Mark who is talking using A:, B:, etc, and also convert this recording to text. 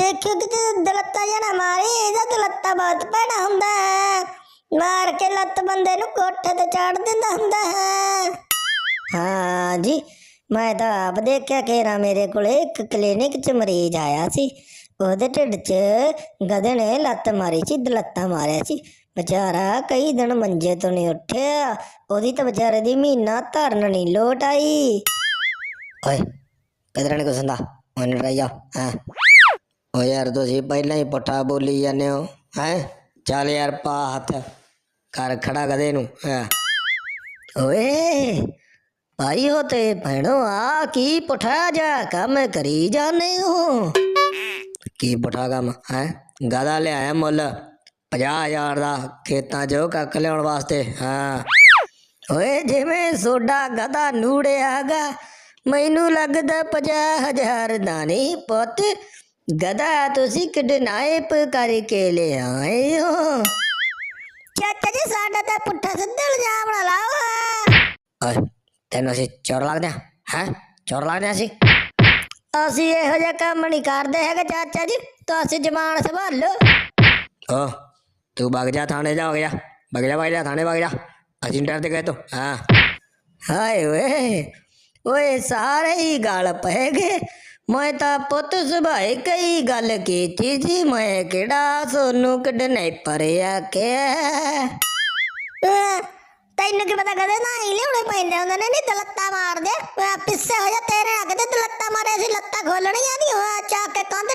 A: ਦੇਖਿਓ ਕਿ ਦਲੱਤਾ ਜਣਾ ਮਾਰੇ, ਇਹਦਾ ਦਲੱਤਾ ਬਹੁਤ ਭੈੜਾ ਹੁੰਦਾ ਹੈ। ਮਾਰ ਕੇ ਲੱਤ ਬੰਦੇ ਨੂੰ ਕੋਠੇ ਤੇ ਚਾੜ ਦਿੰਦਾ ਹੁੰਦਾ ਹੈ। ਹਾਂ ਜੀ, ਮੈਂ ਤਾਂ ਆਪ ਦੇਖਿਆ ਕਿ ਮੇਰੇ ਕੋਲੇ, ਇੱਕ ਕਲੀਨਿਕ 'ਚ ਮਰੀਜ਼ ਆਇਆ ਸੀ। ਉਹਦੇ ਢਿੱਡ 'ਚ ਗਧੇ ਨੇ ਲੱਤ ਮਾਰੀ ਸੀ, ਦਲੱਤਾ ਮਾਰਿਆ ਸੀ। ਵਿਚਾਰਾ ਕਈ ਦਿਨ ਮੰਜੇ ਤੋਂ ਨਹੀਂ ਉੱਠਿਆ, ਉਹਦੀ ਤਾਂ ਵਿਚਾਰੇ ਦੀ ਮਹੀਨਾ ਧਰਨ ਨਹੀਂ ਲੋਟ ਆਈ। ਓਏ, ਕਿਧਰ ਨੇ ਕੁਸੰਦਾ ਉਹਨੇ ਡਰਾਈ ਹਾਂ। ਓ ਯਾਰ ਤੁਸੀਂ ਪਹਿਲਾਂ ਹੀ ਪੁੱਠਾ ਬੋਲੀ ਜਾਂਦੇ ਹੋ, ਹੈ? ਚੱਲ ਯਾਰ ਪਾ ਹੱਥ ਕਰ ਖੜਾ ਗਧੇ ਨੂੰ, ਹਾਂ? ਓਏ, ਭਾਈ ਹੋ ਤੇ ਭੈਣੋ, ਆ ਕੀ ਪੁੱਠਾ ਜਾ ਕੰਮ ਕਰੀ ਜਾਂਦੇ ਹੋ? ਕੀ ਪੁੱਠਾ ਕੰਮ, ਹੈ? ਗਧਾ ਲਿਆਇਆ ਮੁੱਲ 50000 ਦਾ, ਖੇਤਾਂ 'ਚੋਂ ਕੱਖ ਲਿਆਉਣ ਵਾਸਤੇ, ਹਾਂ। ਓਏ, ਜਿਵੇਂ ਸੋਡਾ ਗਧਾ ਨੂੜਿਆਗਾ ਮੈਨੂੰ ਲੱਗਦਾ 50000 ਦਾ ਨਹੀਂ ਪੁੱਤ। ਗਧਾ ਤੁਸੀਂ ਕਿਡਨੈਪ ਕਰਕੇ ਲਿਆਏ ਹੋ। ਚਾਚਾ ਜੀ ਸਾਡਾ ਤਾਂ ਪੁੱਠਾ ਸਿੱਧਾ ਇਲਜ਼ਾਮ ਨਾ ਲਾਓ ਓਏ। ਤੈਨੂੰ ਅਸੀਂ ਚੋਰ ਲੱਗਦੇ ਹੈ ਚੋਰ ਲੱਗਦੇ ਅਸੀਂ? ਅਸੀਂ ਇਹੋ ਜਿਹਾ ਕੰਮ ਨਹੀਂ ਕਰਦੇ ਹੈਗੇ ਚਾਚਾ ਜੀ ਤੁਸੀਂ ਜ਼ਬਾਨ ਸੰਭਾਲੋ ਓ ਤੂੰ ਭਗ ਜਾ ਥਾਣੇ ਜਾ ਹੋ ਗਿਆ ਭਗ ਜਾ ਜਾ ਥਾਣੇ ਭਗ ਜਾ। ਅਸੀਂ ਡਰਦੇ ਗਏ ਤੋ ਹਾਂ। ਹਾਏ ਓਏ ਓਏ ਸਾਰੇ ਹੀ ਗਲ ਗਏ। ਮੈਂ ਤਾਂ ਪੁੱਤ ਸੁਭਾਏ ਕਈ ਗੱਲ ਕੀਤੀ ਜੀ, ਮੈਂ ਕਿਹੜਾ ਸੋਨੂੰ ਕਿਡਨੈਪਰ ਆ ਕੇ ਤੈਨੂੰ ਕੀ ਪਤਾ ਕਦੇ ਨਾ ਹੀ ਲਿਉਣੇ ਪੈਂਦੇ ਹੁੰਦੇ ਨੇ, ਨਹੀਂ ਦਲੱਤਾ ਮਾਰਦੇ ਆ। ਪਿੱਛੇ ਹੋ ਜਾ ਤੇਰੇ ਅੱਗੇ ਤੇ ਦਲੱਤਾ ਮਾਰੇ ਸੀ, ਲੱਤਾਂ ਖੋਲਣੀਆਂ ਨਹੀਂ ਹੋਆ ਚਾ ਕੇ ਕੰਧ